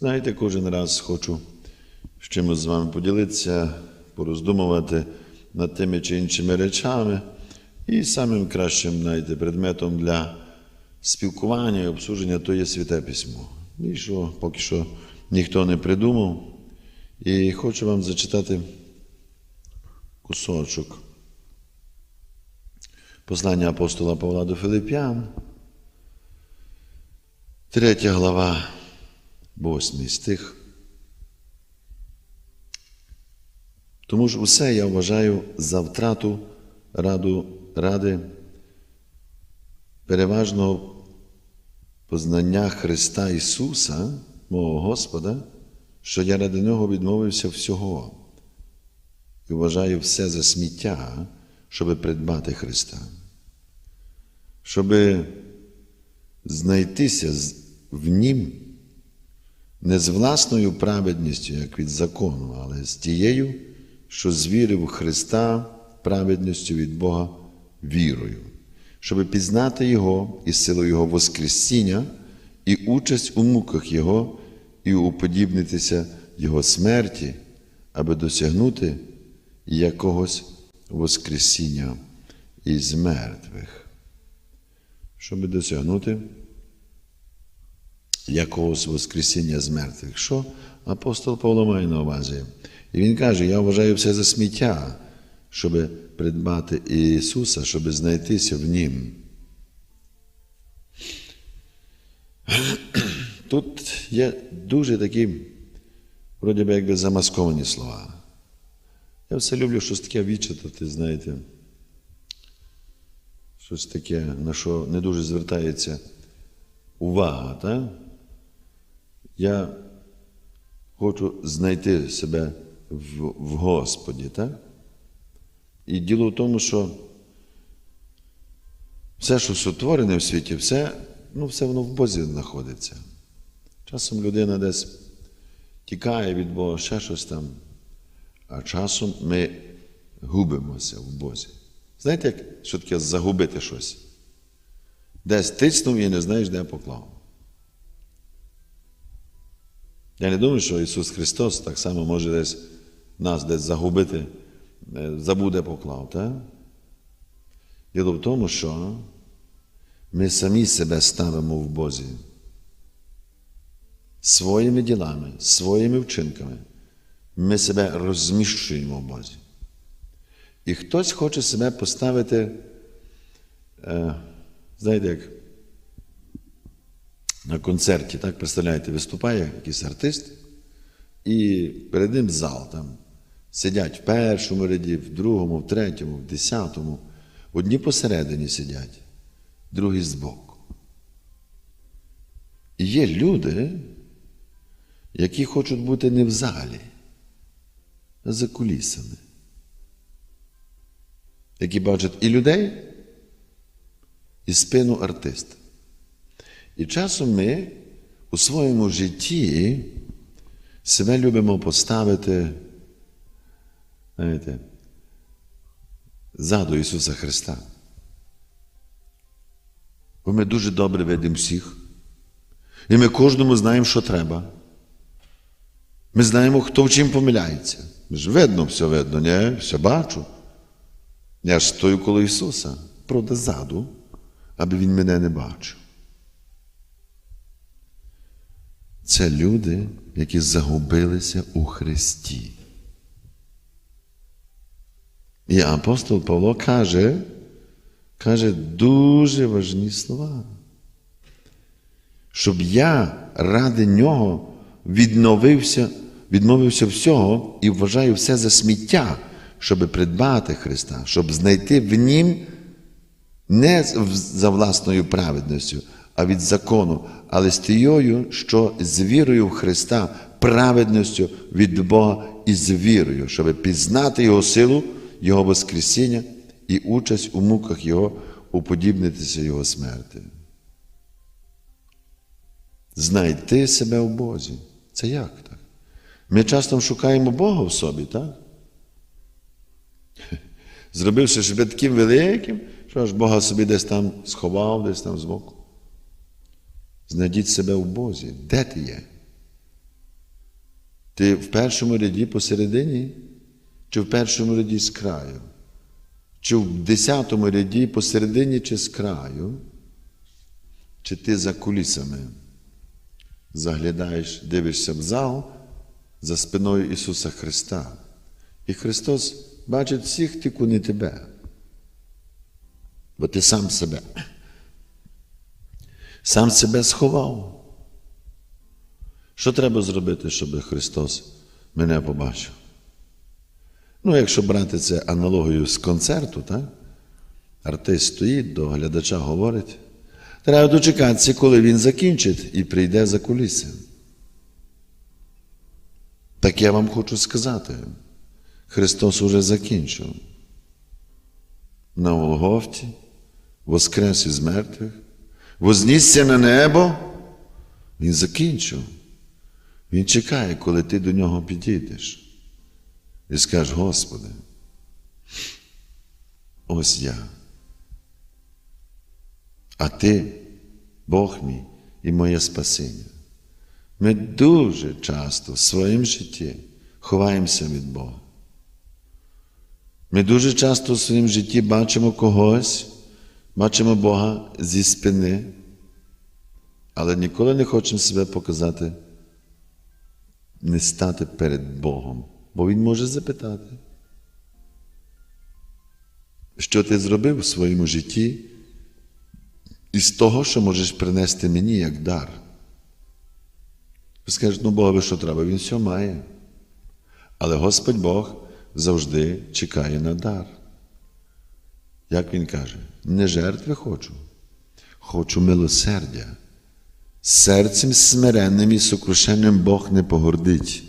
Знаєте, кожен раз хочу з чимось з вами поділитися, пороздумувати над тими чи іншими речами. І самим кращим знаєте, предметом для спілкування і обсудження то є святе письмо. І що поки що ніхто не придумав. І хочу вам зачитати кусочок послання апостола Павла до Филип'ян, третя глава, восьмий стих. Тому ж усе я вважаю за втрату раду, ради переважного познання Христа Ісуса, мого Господа, що я ради Нього відмовився всього і вважаю все за сміття, щоби придбати Христа, щоби знайтися в Нім не з власною праведністю, як від закону, але з тією, що звірив Христа праведністю від Бога вірою, щоб пізнати Його і силу Його Воскресіння, і участь у муках Його, і уподібнитися Його смерті, аби досягнути якогось Воскресіння із мертвих. Щоб досягнути якогось Воскресіння з мертвих. Що апостол Павло має на увазі? І він каже: Я вважаю все за сміття, щоб придбати Ісуса, щоб знайтися в Нім. Тут є дуже такі, вроді би, якби замасковані слова. Я все люблю щось таке відчитати, знаєте. Щось таке, на що не дуже звертається увага. Так? Я хочу знайти себе в, в Господі. Так? І діло в тому, що все, що сотворене в світі, все, ну, все воно в Бозі знаходиться. Часом людина десь тікає від Бога, ще щось там, а часом ми губимося в Бозі. Знаєте, як таке загубити щось? Десь тицнув і не знаєш, де поклав. Я не думаю, що Ісус Христос так само може десь нас десь загубити, забуде поклав. Так? Діло в тому, що ми самі себе ставимо в Бозі. Своїми ділами, своїми вчинками ми себе розміщуємо в Бозі. І хтось хоче себе поставити, знаєте, як концерті, так представляєте, виступає якийсь артист, і перед ним зал там. Сидять в першому ряді, в другому, в третьому, в десятому. Одні посередині сидять, другі збоку. І є люди, які хочуть бути не в залі, а за кулісами які бачать і людей, і спину артиста. І часом ми у своєму житті себе любимо поставити, знаєте, ззаду Ісуса Христа. Бо ми дуже добре видимо всіх. І ми кожному знаємо, що треба. Ми знаємо, хто в чим помиляється. Ми ж видно, все видно, ні? Все бачу. Я ж стою коло Ісуса, правда, ззаду, аби Він мене не бачив. Це люди, які загубилися у Христі. І апостол Павло каже, каже дуже важні слова. Щоб я ради нього відновився, відмовився всього і вважаю все за сміття щоб придбати Христа, щоб знайти в Нім не за власною праведністю, а від закону, але з тією, що з вірою в Христа, праведністю від Бога і з вірою, щоб пізнати Його силу, Його Воскресіння і участь у муках Його, уподібнитися Його смерти. Знайти себе в Бозі. Це як так? Ми часто шукаємо Бога в собі, так? Зробивши себе таким великим, що ж Бога собі десь там сховав, десь там збоку. Знайдіть себе в Бозі. Де ти є? Ти в першому ряді посередині, чи в першому ряді з краю? Чи в десятому ряді посередині, чи з краю? Чи ти за кулісами заглядаєш, дивишся в зал за спиною Ісуса Христа? І Христос бачить всіх, тільки не тебе. Бо ти сам себе. Сам себе сховав. Що треба зробити, щоб Христос мене побачив? Ну, якщо брати це аналогію з концерту, так? артист стоїть, до глядача говорить. Треба дочекатися, коли він закінчить і прийде за куліси. Так я вам хочу сказати, Христос уже закінчив. На Голгофті, воскрес із мертвих, вознісся на небо, Він закінчив. Він чекає, коли ти до нього підійдеш. І скажеш, Господи, ось я. А ти, Бог мій і моє спасіння. Ми дуже часто в своєму житті ховаємося від Бога. Ми дуже часто в своєму житті бачимо когось, бачимо Бога зі спини, але ніколи не хочемо себе показати, не стати перед Богом, бо Він може запитати, що ти зробив в своєму житті із того, що можеш принести мені як дар. Ви ну Богові що треба? Він все має. Але Господь Бог завжди чекає на дар. Як він каже, не жертви хочу, хочу милосердя. Серцем смиренним і сокрушенним Бог не погордить.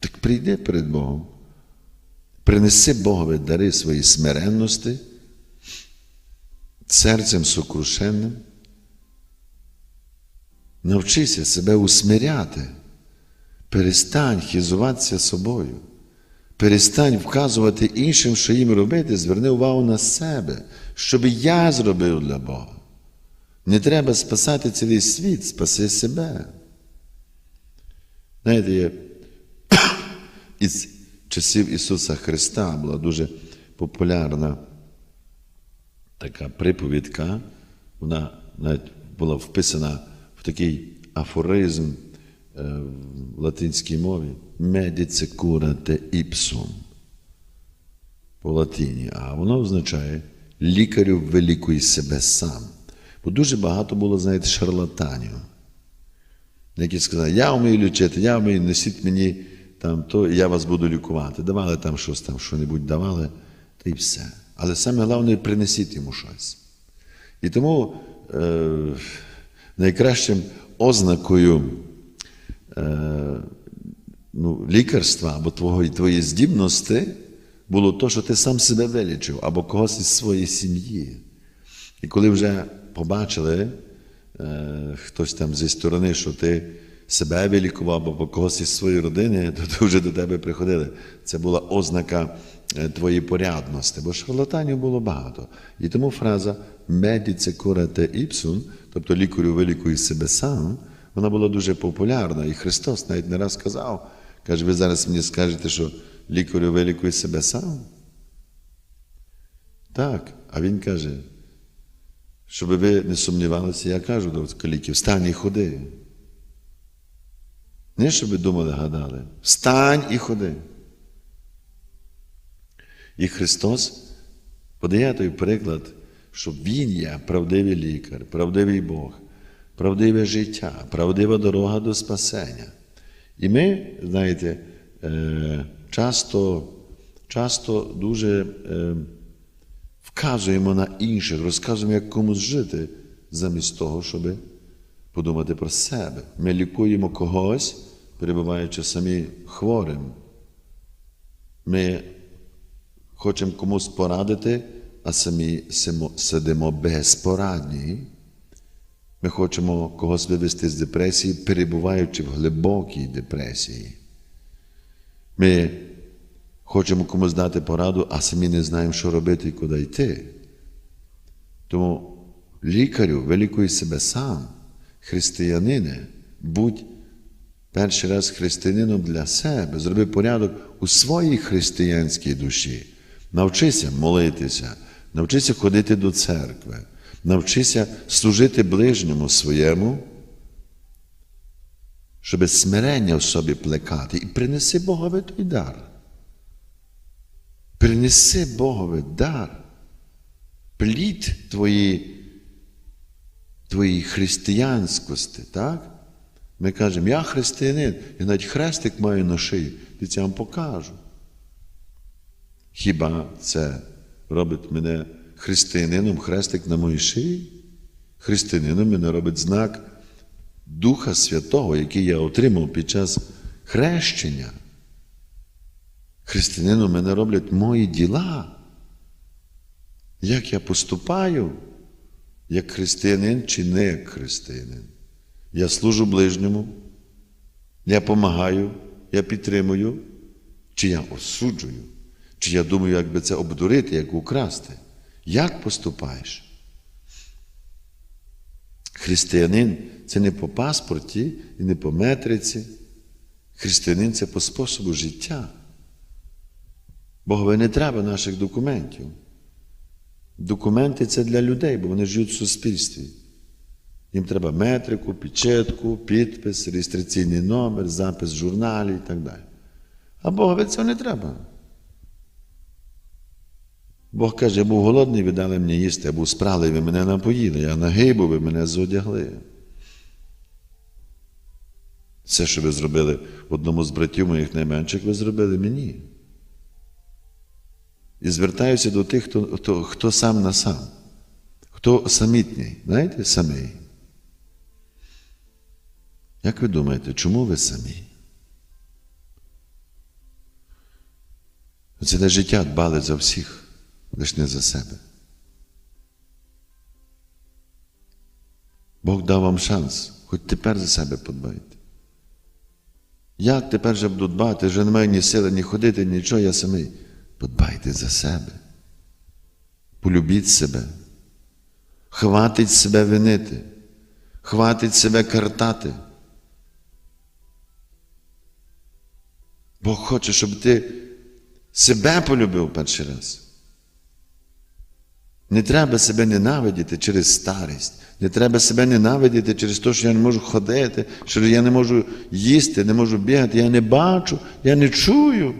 Так прийди перед Богом, принеси Богові дари свої смиренності, серцем сокрушенним. Навчися себе усмиряти. Перестань хизуватися собою. Перестань вказувати іншим, що їм робити, зверни увагу на себе, щоб я зробив для Бога. Не треба спасати цілий світ, спаси себе. Знаєте, є із часів Ісуса Христа була дуже популярна така приповідка, вона навіть була вписана в такий афоризм в латинській мові медіце курате іпсум по латині, а воно означає лікарю великої себе сам. Бо дуже багато було, знаєте, шарлатанів, які сказали, я вмію лічити, я вмію, несіть мені там то, і я вас буду лікувати. Давали там щось там, що-небудь давали, та й все. Але саме головне, принесіть йому щось. І тому е, найкращим ознакою е, ну, лікарства або твого, твоєї здібності було то, що ти сам себе вилічив, або когось із своєї сім'ї. І коли вже побачили е, хтось там зі сторони, що ти себе вилікував або когось із своєї родини, то вже до тебе приходили. Це була ознака е, твоєї порядності, бо шарлатанів було багато. І тому фраза медіце курате іпсун, тобто лікарю вилікуй себе сам, вона була дуже популярна. І Христос навіть не раз сказав, каже, ви зараз мені скажете, що лікарю вилікуй себе сам. Так, а Він каже, щоб ви не сумнівалися, я кажу до каліків, встань і ходи. Не щоб ви думали, гадали. Встань і ходи. І Христос подає той приклад, що Він є правдивий лікар, правдивий Бог, правдиве життя, правдива дорога до спасення. І ми, знаєте, часто, часто дуже вказуємо на інших, розказуємо, як комусь жити, замість того, щоб подумати про себе. Ми лікуємо когось, перебуваючи самі хворим. Ми хочемо комусь порадити, а самі сидимо безпорадні. Ми хочемо когось вивести з депресії, перебуваючи в глибокій депресії. Ми хочемо комусь дати пораду, а самі не знаємо, що робити і куди йти. Тому лікарю вилікуй себе сам, християнине, будь перший раз християнином для себе, зроби порядок у своїй християнській душі. Навчися молитися, навчися ходити до церкви, навчися служити ближньому своєму, щоб смирення в собі плекати, і принеси Богові той дар. Принеси Богові дар, плід твої, твоїй християнськості, так? Ми кажемо, я християнин, я навіть хрестик маю на шиї, я вам покажу. Хіба це робить мене християнином, хрестик на моїй шиї? Християнином мене робить знак Духа Святого, який я отримав під час хрещення. Християнином мене роблять мої діла. Як я поступаю, як християнин чи не як християнин? Я служу ближньому, я допомагаю, я підтримую, чи я осуджую, чи я думаю, як би це обдурити, як украсти. Як поступаєш? Християнин це не по паспорті і не по метриці. Християнин це по способу життя. Богові не треба наших документів. Документи це для людей, бо вони живуть в суспільстві. Їм треба метрику, печетку, підпис, реєстраційний номер, запис в журналі і так далі. А Богові цього не треба. Бог каже, я був голодний, ви дали мені їсти, я був спралий, ви мене напоїли, я нагий був, ви мене зодягли. Все, що ви зробили одному з братів моїх найменших, ви зробили мені. І звертаюся до тих, хто, хто, хто сам на сам, хто самітній, знаєте, самий. Як ви думаєте, чому ви самі? Ціле життя дбали за всіх, лише не за себе. Бог дав вам шанс, хоч тепер за себе подбайте. Я тепер вже буду дбати, вже не маю ні сили, ні ходити, нічого, я самий. Подбайте за себе. Полюбіть себе. Хватить себе винити, хватить себе картати. Бог хоче, щоб ти себе полюбив перший раз. Не треба себе ненавидіти через старість. Не треба себе ненавидіти через те, що я не можу ходити, що я не можу їсти, не можу бігати, я не бачу, я не чую.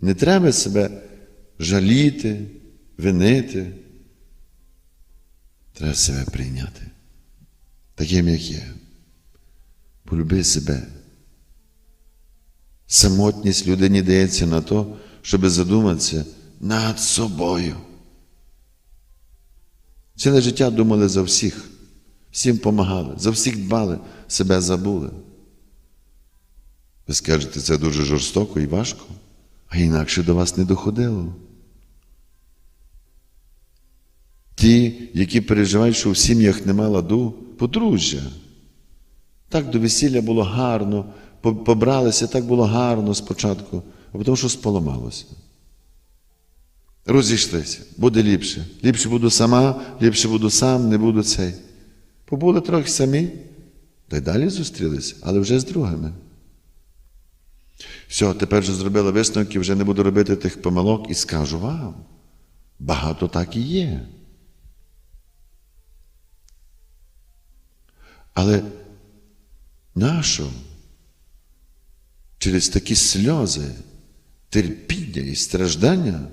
Не треба себе жаліти, винити. Треба себе прийняти. Таким, як є. Полюби себе. Самотність людині дається на то, щоб задуматися над собою. Ціле життя думали за всіх, всім допомагали, за всіх дбали, себе забули. Ви скажете, це дуже жорстоко і важко, а інакше до вас не доходило. Ті, які переживають, що в сім'ях нема ладу, подружжя. Так до весілля було гарно, побралися, так було гарно спочатку, а потім що споломалося. Розійшлися, буде ліпше. Ліпше буду сама, ліпше буду сам, не буду цей. Побули трохи самі, та й далі зустрілися, але вже з другими. Все, тепер вже зробила висновки, вже не буду робити тих помилок і скажу вам, багато так і є. Але нащо через такі сльози, терпіння і страждання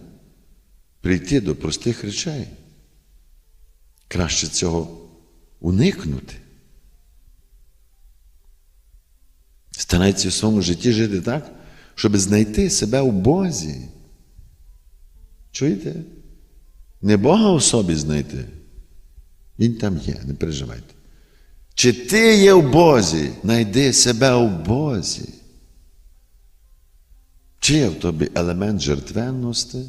прийти до простих речей? Краще цього уникнути. Старайтеся в своєму житті жити так, щоб знайти себе у Бозі. Чуєте? Не Бога у собі знайти. Він там є, не переживайте. Чи ти є в Бозі, знайди себе у Бозі. Чи є в тобі елемент жертвенності,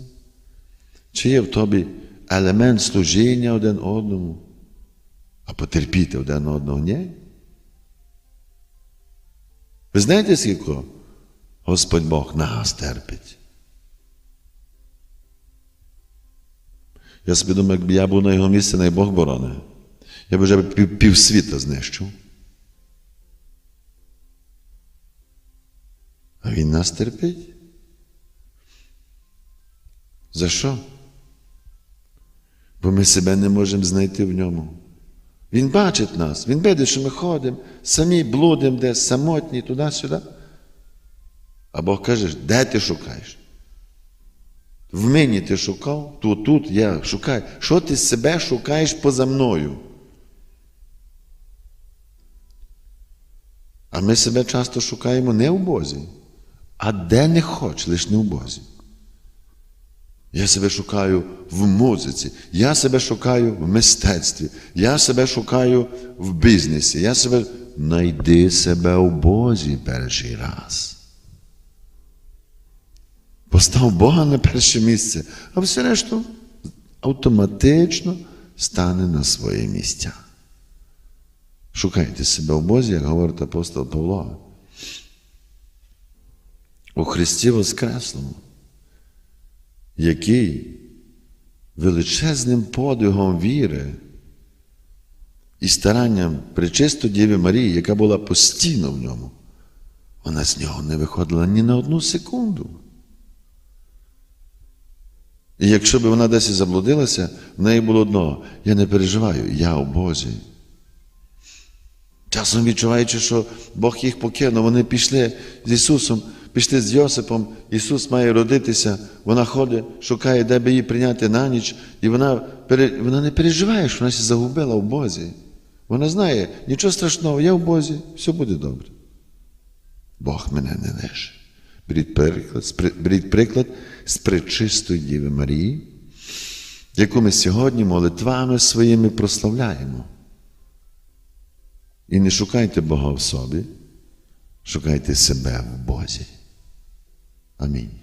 чи є в тобі елемент служіння один одному, а потерпіти один одного ні? Ви знаєте, скільки Господь Бог нас терпить? Я собі думаю, якби я був на його місці, най Бог борони. Я б вже пів, півсвіта знищив. А Він нас терпить. За що? Бо ми себе не можемо знайти в ньому. Він бачить нас, він бачить, що ми ходимо, самі блудимо десь, самотні, туди-сюди. А Бог каже, де ти шукаєш? В мені ти шукав, тут, тут я шукаю. Що ти себе шукаєш поза мною? А ми себе часто шукаємо не в Бозі, а де не хоч, лише не в Бозі. Я себе шукаю в музиці, я себе шукаю в мистецтві, я себе шукаю в бізнесі, я себе найди себе в Бозі перший раз. Постав Бога на перше місце, а все решту автоматично стане на своє місця. Шукайте себе в Бозі, як говорить апостол Павло. У Христі Воскреслому, який величезним подвигом віри і старанням причисто Діви Марії, яка була постійно в ньому, вона з нього не виходила ні на одну секунду. І якщо б вона десь і заблудилася, в неї було одно: я не переживаю, я у Бозі. Часом відчуваючи, що Бог їх покинув, вони пішли з Ісусом, пішли з Йосипом, Ісус має родитися, вона ходить, шукає, де би її прийняти на ніч, і вона, вона не переживає, що вона ще загубила в Бозі. Вона знає, нічого страшного, я в Бозі, все буде добре. Бог мене не лише. Беріть приклад, беріть приклад з пречистої Діви Марії, яку ми сьогодні молитвами своїми прославляємо. І не шукайте Бога в собі, шукайте себе в Бозі. Amém.